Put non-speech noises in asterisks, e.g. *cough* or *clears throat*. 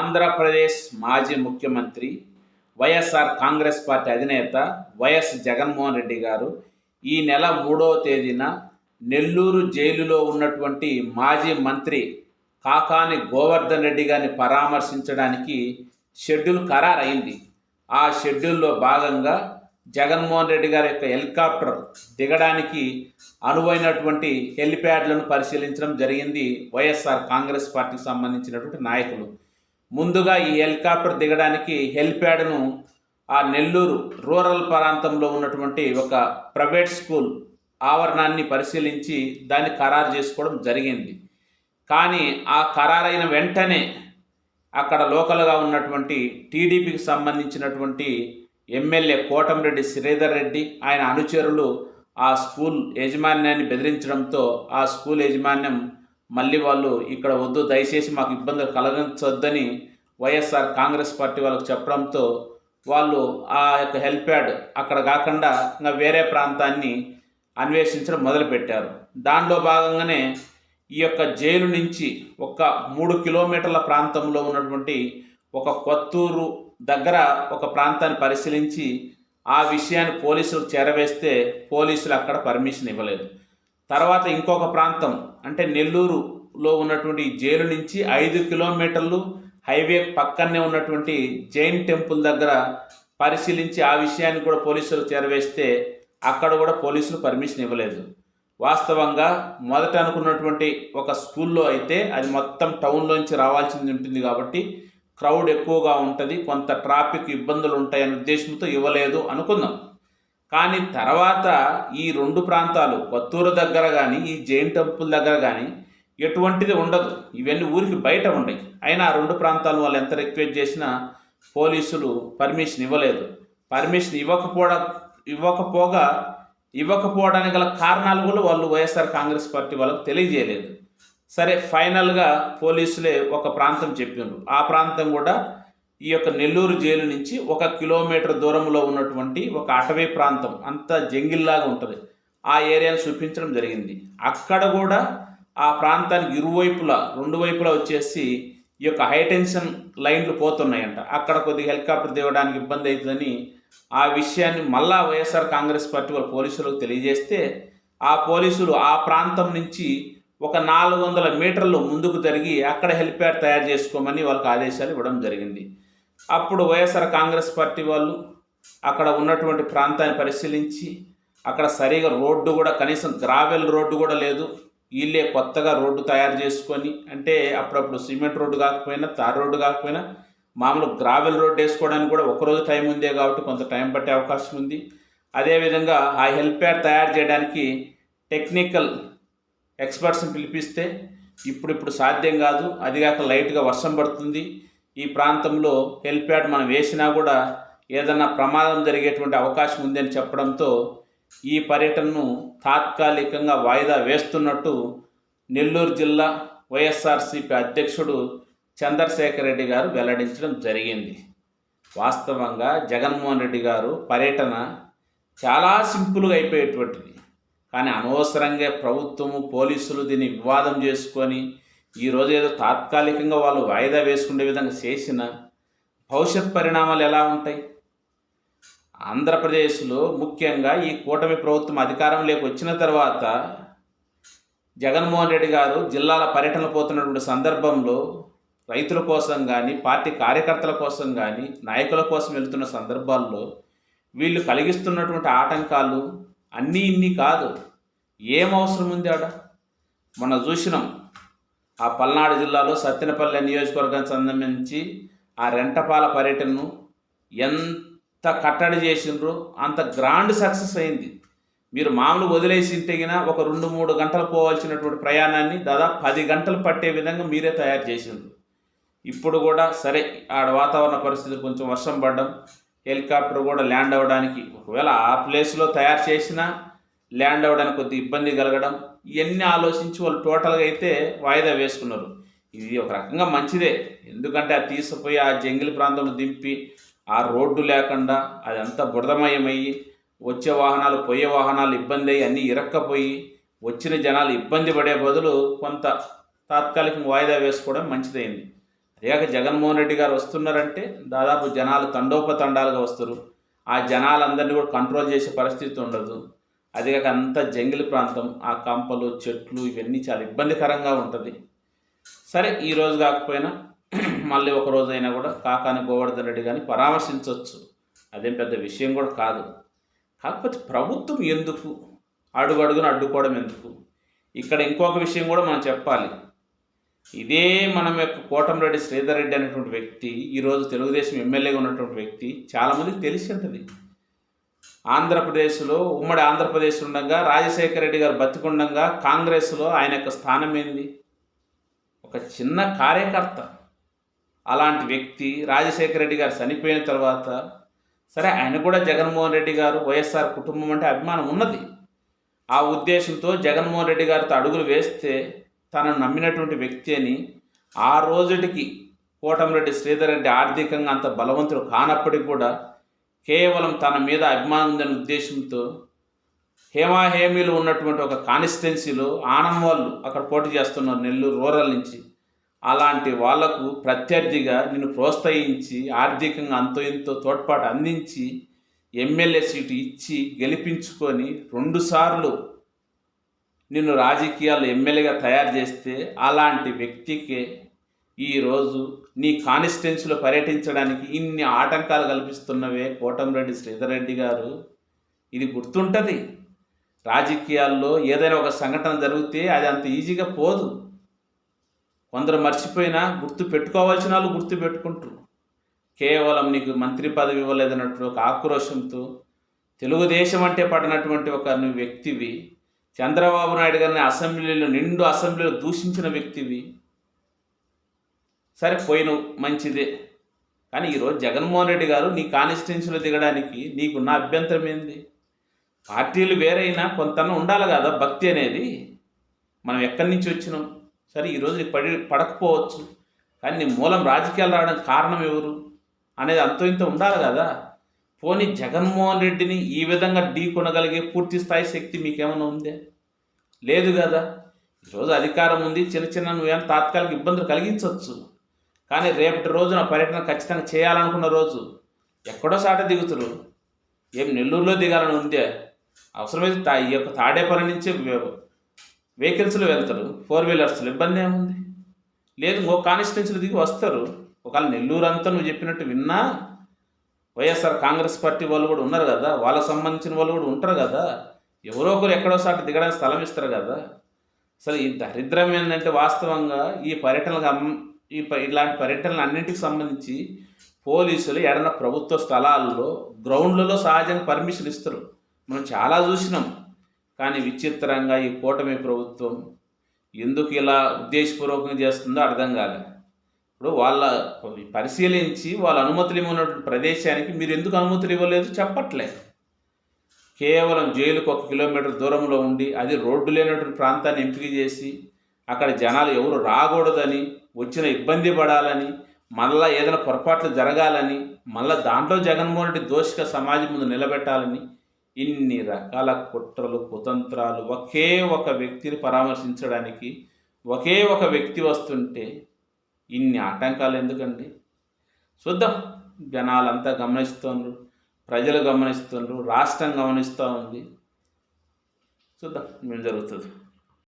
ఆంధ్రప్రదేశ్ మాజీ ముఖ్యమంత్రి YSR Congress party అధినేత వైఎస్ జగన్మోహన్ రెడ్డి గారు ఈ నెల మూడవ తేదీన నెల్లూరు జైలులో ఉన్నటువంటి మాజీ మంత్రి కాకాని గోవర్ధన్ రెడ్డి గారిని పరామర్శించడానికి షెడ్యూల్ ఖరారైంది. ఆ షెడ్యూల్లో భాగంగా జగన్మోహన్ రెడ్డి గారి యొక్క హెలికాప్టర్ దిగడానికి అనువైనటువంటి హెలిప్యాడ్లను పరిశీలించడం జరిగింది వైఎస్ఆర్ కాంగ్రెస్ పార్టీకి సంబంధించినటువంటి నాయకులు. ముందుగా ఈ హెలికాప్టర్ దిగడానికి హెలిప్యాడ్ను ఆ నెల్లూరు రూరల్ ప్రాంతంలో ఉన్నటువంటి ఒక ప్రైవేట్ స్కూల్ ఆవరణాన్ని పరిశీలించి దాన్ని ఖరారు చేసుకోవడం జరిగింది. కానీ ఆ ఖరారైన వెంటనే అక్కడ లోకల్గా ఉన్నటువంటి టీడీపీకి సంబంధించినటువంటి ఎమ్మెల్యే కోటంరెడ్డి శ్రీధర్ రెడ్డి ఆయన అనుచరులు ఆ స్కూల్ యాజమాన్యాన్ని బెదిరించడంతో ఆ స్కూల్ యాజమాన్యం మళ్ళీ వాళ్ళు ఇక్కడ వద్దు దయచేసి మాకు ఇబ్బందులు కలగించొద్దని వైఎస్ఆర్ కాంగ్రెస్ పార్టీ వాళ్ళకు చెప్పడంతో వాళ్ళు ఆ యొక్క హెల్ప్ ప్యాడ్ అక్కడ కాకుండా ఇంకా వేరే ప్రాంతాన్ని అన్వేషించడం మొదలుపెట్టారు. దానిలో భాగంగానే ఈ యొక్క జైలు నుంచి ఒక మూడు కిలోమీటర్ల ప్రాంతంలో ఉన్నటువంటి ఒక కొత్తూరు దగ్గర ఒక ప్రాంతాన్ని పరిశీలించి ఆ విషయాన్ని పోలీసులకు చేరవేస్తే పోలీసులు అక్కడ పర్మిషన్ ఇవ్వలేదు. తర్వాత ఇంకొక ప్రాంతం అంటే నెల్లూరులో ఉన్నటువంటి జైలు నుంచి ఐదు కిలోమీటర్లు హైవే పక్కనే ఉన్నటువంటి జైన్ టెంపుల్ దగ్గర పరిశీలించి ఆ విషయాన్ని కూడా పోలీసులు చేరవేస్తే అక్కడ కూడా పోలీసులు పర్మిషన్ ఇవ్వలేదు. వాస్తవంగా మొదట అనుకున్నటువంటి ఒక స్కూల్లో అయితే అది మొత్తం టౌన్లోంచి రావాల్సింది ఉంటుంది కాబట్టి క్రౌడ్ ఎక్కువగా ఉంటుంది కొంత ట్రాఫిక్ ఇబ్బందులు ఉంటాయనే ఉద్దేశంతో ఇవ్వలేదు అనుకుందాం. కానీ తర్వాత ఈ రెండు ప్రాంతాలు కొత్తూరు దగ్గర కానీ ఈ జైన్ టెంపుల్ దగ్గర కానీ ఎటువంటిది ఉండదు. ఇవన్నీ ఊరికి బయట ఉన్నాయి అయినా ఆ రెండు ప్రాంతాలు వాళ్ళు ఎంత రిక్వెస్ట్ చేసినా పోలీసులు పర్మిషన్ ఇవ్వలేదు. పర్మిషన్ ఇవ్వకపోవడం ఇవ్వకపోగా ఇవ్వకపోవడానికి గల కారణాలు కూడా వాళ్ళు వైఎస్ఆర్ కాంగ్రెస్ పార్టీ వాళ్ళకు తెలియజేయలేదు. సరే ఫైనల్గా పోలీసులే ఒక ప్రాంతం చెప్పిండ్రు ఆ ప్రాంతం కూడా ఈ యొక్క నెల్లూరు జైలు నుంచి ఒక కిలోమీటర్ దూరంలో ఉన్నటువంటి ఒక అటవీ ప్రాంతం అంతా జంగిల్లాగా ఉంటుంది. ఆ ఏరియాను చూపించడం జరిగింది. అక్కడ కూడా ఆ ప్రాంతానికి ఇరువైపులా రెండు వైపులా వచ్చేసి ఈ యొక్క హైటెన్షన్ లైన్లు పోతున్నాయంట. అక్కడ కొద్దిగా హెలికాప్టర్ దిగడానికి ఇబ్బంది అవుతుందని ఆ విషయాన్ని మళ్ళా వైఎస్ఆర్ కాంగ్రెస్ పార్టీ వాళ్ళ పోలీసులకు తెలియజేస్తే ఆ పోలీసులు ఆ ప్రాంతం నుంచి ఒక నాలుగు వందల మీటర్లు ముందుకు జరిగి అక్కడ హెలిప్యాడ్ తయారు చేసుకోమని వాళ్ళకి ఆదేశాలు ఇవ్వడం జరిగింది. అప్పుడు వైఎస్ఆర్ కాంగ్రెస్ పార్టీ వాళ్ళు అక్కడ ఉన్నటువంటి ప్రాంతాన్ని పరిశీలించి అక్కడ సరిగా రోడ్డు కూడా కనీసం గ్రావెల్ రోడ్డు కూడా లేదు. వీళ్ళే కొత్తగా రోడ్డు తయారు చేసుకొని అంటే అప్పుడప్పుడు సిమెంట్ రోడ్డు కాకపోయినా తార్ రోడ్డు కాకపోయినా మామూలు గ్రావెల్ రోడ్డు వేసుకోవడానికి కూడా ఒకరోజు టైం ఉందే కాబట్టి కొంత టైం పట్టే అవకాశం ఉంది. అదేవిధంగా ఆ హెల్ప్యాడ్ తయారు చేయడానికి టెక్నికల్ ఎక్స్పర్ట్స్ని పిలిపిస్తే ఇప్పుడు ఇప్పుడు సాధ్యం కాదు. అదిగాక లైట్గా వర్షం పడుతుంది. ఈ ప్రాంతంలో హెల్ప్యాడ్ మనం వేసినా కూడా ఏదన్నా ప్రమాదం జరిగేటువంటి అవకాశం ఉందని చెప్పడంతో ఈ పర్యటనను తాత్కాలికంగా వాయిదా వేస్తున్నట్టు నెల్లూరు జిల్లా వైఎస్ఆర్సీపీ అధ్యక్షుడు చంద్రశేఖర్ రెడ్డి గారు వెల్లడించడం జరిగింది. వాస్తవంగా జగన్మోహన్ రెడ్డి గారు పర్యటన చాలా సింపుల్గా అయిపోయేటువంటిది. కానీ అనవసరంగా ప్రభుత్వము పోలీసులు దీన్ని వివాదం చేసుకొని ఈరోజు ఏదో తాత్కాలికంగా వాళ్ళు వాయిదా వేసుకునే విధంగా చేసిన భవిష్యత్ పరిణామాలు ఎలా ఉంటాయి? ఆంధ్రప్రదేశ్లో ముఖ్యంగా ఈ కూటమి ప్రభుత్వం అధికారంలోకి వచ్చిన తర్వాత జగన్మోహన్ రెడ్డి గారు జిల్లాల పర్యటన పోతున్నటువంటి సందర్భంలో రైతుల కోసం కానీ పార్టీ కార్యకర్తల కోసం కానీ నాయకుల కోసం వెళ్తున్న సందర్భాల్లో వీళ్ళు కలిగిస్తున్నటువంటి ఆటంకాలు అన్నీ ఇన్ని కాదు. ఏం అవసరం ఉంది ఆడ? మొన్న చూసినాం. ఆ పల్నాడు జిల్లాలో సత్తెనపల్లి నియోజకవర్గానికి సంబంధించి ఆ రెంటపాల పర్యటనను ఎంత కట్టడి చేసిండ్రో అంత గ్రాండ్ సక్సెస్ అయింది. మీరు మామూలు వదిలేసి తెగిన ఒక రెండు మూడు గంటలు పోవాల్సినటువంటి ప్రయాణాన్ని దాదాపు పది గంటలు పట్టే విధంగా మీరే తయారు చేసిండ్రు. ఇప్పుడు కూడా సరే ఆడ వాతావరణ పరిస్థితి కొంచెం వర్షం పడడం హెలికాప్టర్ కూడా ల్యాండ్ అవ్వడానికి ఒకవేళ ఆ ప్లేస్లో తయారు చేసినా ల్యాండ్ అవ్వడానికి కొద్ది ఇబ్బంది కలగడం ఇవన్నీ ఆలోచించి వాళ్ళు టోటల్గా అయితే వాయిదా వేసుకున్నారు. ఇది ఒక రకంగా మంచిదే. ఎందుకంటే అది తీసుకుపోయి ఆ జంగిల్ ప్రాంతంలో దింపి ఆ రోడ్డు లేకుండా అదంతా బురదమయమయ్యి వచ్చే వాహనాలు పోయే వాహనాలు ఇబ్బంది అయ్యి అన్నీ ఇరక్కపోయి వచ్చిన జనాలు ఇబ్బంది పడే బదులు కొంత తాత్కాలిక వాయిదా వేసుకోవడం మంచిదైంది. అదేగాక జగన్మోహన్ రెడ్డి గారు వస్తున్నారంటే దాదాపు జనాలు తండోపతండాలుగా వస్తారు. ఆ జనాలందరినీ కూడా కంట్రోల్ చేసే పరిస్థితి ఉండదు. అది కాక అంత జంగిల్ ప్రాంతం ఆ కంపలు చెట్లు ఇవన్నీ చాలా ఇబ్బందికరంగా ఉంటుంది. సరే ఈరోజు కాకపోయినా *clears throat* మళ్ళీ ఒక రోజు అయినా కూడా కాకాని గోవర్ధన్ రెడ్డి కానీ పరామర్శించవచ్చు అదేం పెద్ద విషయం కూడా కాదు. కాకపోతే ప్రభుత్వం ఎందుకు? అడుగు అడ్డుకోవడం ఎందుకు? ఇక్కడ ఇంకొక విషయం కూడా మనం చెప్పాలి. ఇదే మనం యొక్క కోటంరెడ్డి శ్రీధర్ రెడ్డి అనేటువంటి వ్యక్తి ఈరోజు తెలుగుదేశం ఎమ్మెల్యేగా ఉన్నటువంటి వ్యక్తి చాలామందికి తెలిసి ఉంటుంది. ఆంధ్రప్రదేశ్లో ఉమ్మడి ఆంధ్రప్రదేశ్ ఉండగా రాజశేఖర రెడ్డి గారు బతికుండగా కాంగ్రెస్లో ఆయన యొక్క స్థానం ఏంది? ఒక చిన్న కార్యకర్త. అలాంటి వ్యక్తి రాజశేఖర రెడ్డి గారు చనిపోయిన తర్వాత సరే ఆయన కూడా జగన్మోహన్ రెడ్డి గారు వైఎస్ఆర్ కుటుంబం అంటే అభిమానం ఉన్నది. ఆ ఉద్దేశంతో జగన్మోహన్ రెడ్డి గారితో అడుగులు వేస్తే తనను నమ్మినటువంటి వ్యక్తి అని ఆ రోజుటికి కోటమిరెడ్డి శ్రీధర్ రెడ్డి ఆర్థికంగా అంత బలవంతుడు కానప్పటికీ కూడా కేవలం తన మీద అభిమానం ఉందనే ఉద్దేశంతో హేమాహేమీలు ఉన్నటువంటి ఒక కాన్స్టిట్యున్సీలో ఆనం వాళ్ళు అక్కడ పోటీ చేస్తున్నారు నెల్లూరు రూరల్ నుంచి. అలాంటి వాళ్ళకు ప్రత్యర్థిగా నిన్ను ప్రోత్సహించి ఆర్థికంగా అంతో ఇంతో తోడ్పాటు అందించి ఎమ్మెల్యే సీటు ఇచ్చి గెలిపించుకొని రెండుసార్లు నిన్ను రాజకీయాలు ఎమ్మెల్యేగా తయారు చేస్తే అలాంటి వ్యక్తికే ఈరోజు నీ కాన్స్టిట్యున్సీలో పర్యటించడానికి ఇన్ని ఆటంకాలు కల్పిస్తున్నవే కోటంరెడ్డి శ్రీధర్ రెడ్డి గారు. ఇది గుర్తుంటుంది. రాజకీయాల్లో ఏదైనా ఒక సంఘటన జరిగితే అది అంత ఈజీగా పోదు. కొందరు మర్చిపోయినా గుర్తు పెట్టుకోవాల్సిన వాళ్ళు గుర్తు పెట్టుకుంటారు. కేవలం నీకు మంత్రి పదవి ఇవ్వలేదన్నట్టు ఒక ఆక్రోషంతో తెలుగుదేశం అంటే పడినటువంటి ఒక వ్యక్తివి. చంద్రబాబు నాయుడు గారిని అసెంబ్లీలో నిండు అసెంబ్లీలో దూషించిన వ్యక్తివి. సరే పోయిన మంచిదే. కానీ ఈరోజు జగన్మోహన్ రెడ్డి గారు నీ కాన్స్టిట్యున్సీలో దిగడానికి నీకున్న అభ్యంతరం ఏంది? పార్టీలు వేరైనా కొంత ఉండాలి కదా భక్తి అనేది. మనం ఎక్కడి నుంచి వచ్చినాం? సరే ఈరోజు నీకు పడి పడకపోవచ్చు. కానీ నీ మూలం రాజకీయాలు రావడానికి కారణం ఎవరు? అనేది అంత ఇంత ఉండాలి కదా. పోనీ జగన్మోహన్ రెడ్డిని ఈ విధంగా ఢీ కొనగలిగే పూర్తి స్థాయి శక్తి మీకేమైనా ఉందే? లేదు కదా. ఈరోజు అధికారం ఉంది చిన్న చిన్న నువ్వేమైనా తాత్కాలిక ఇబ్బందులు కలిగించవచ్చు కానీ రేపటి రోజున పర్యటన ఖచ్చితంగా చేయాలనుకున్న రోజు ఎక్కడో సాట దిగుతురు. ఏం నెల్లూరులో దిగాలని ఉందే అవసరమైతే తా ఈ యొక్క తాడేపల్లి నుంచి వెహికల్స్లో వెళ్తారు. ఫోర్ వీలర్స్లో ఇబ్బంది ఏముంది? లేదు ఇంకో కాన్స్టిట్యున్సీలు దిగి వస్తారు. ఒకవేళ నెల్లూరు అంతా నువ్వు చెప్పినట్టు విన్నా వైఎస్ఆర్ కాంగ్రెస్ పార్టీ వాళ్ళు కూడా ఉన్నారు కదా. వాళ్ళకి సంబంధించిన వాళ్ళు కూడా ఉంటారు కదా. ఎవరో ఒకరు ఎక్కడో సాటి దిగడానికి స్థలం ఇస్తారు కదా. అసలు ఈ దరిద్రం ఏంటంటే వాస్తవంగా ఈ పర్యటనకు ఈ ప- ఇలాంటి పర్యటనలు అన్నింటికి సంబంధించి పోలీసులు ఎడన ప్రభుత్వ స్థలాల్లో గ్రౌండ్లలో సహజంగా పర్మిషన్ ఇస్తారు. మనం చాలా చూసినాం. కానీ విచిత్రంగా ఈ కూటమి ప్రభుత్వం ఎందుకు ఇలా ఉద్దేశపూర్వకంగా చేస్తుందో అర్థం కాలేదు ఇప్పుడు వాళ్ళ పరిశీలించి వాళ్ళ అనుమతులు ఇవ్వనటువంటి ప్రదేశానికి మీరు ఎందుకు అనుమతులు ఇవ్వలేదు చెప్పట్లే. కేవలం జైలుకు ఒక కిలోమీటర్ దూరంలో ఉండి అది రోడ్డు లేనటువంటి ప్రాంతాన్ని ఎంపిక చేసి అక్కడ జనాలు ఎవరు రాకూడదని వచ్చిన ఇబ్బంది పడాలని మళ్ళా ఏదైనా పొరపాట్లు జరగాలని మళ్ళా దాంట్లో జగన్మోహన్ రెడ్డి దోషిగా సమాజం ముందు నిలబెట్టాలని ఇన్ని రకాల కుట్రలు కుతంత్రాలు ఒకే ఒక వ్యక్తిని పరామర్శించడానికి ఒకే ఒక వ్యక్తి వస్తుంటే ఇన్ని ఆటంకాలు ఎందుకండి? చూద్దాం. జనాలంతా గమనిస్తున్నారు ప్రజలు గమనిస్తున్నారు రాష్ట్రం గమనిస్తూ ఉంది. చూద్దాం ఏం జరుగుతుంది.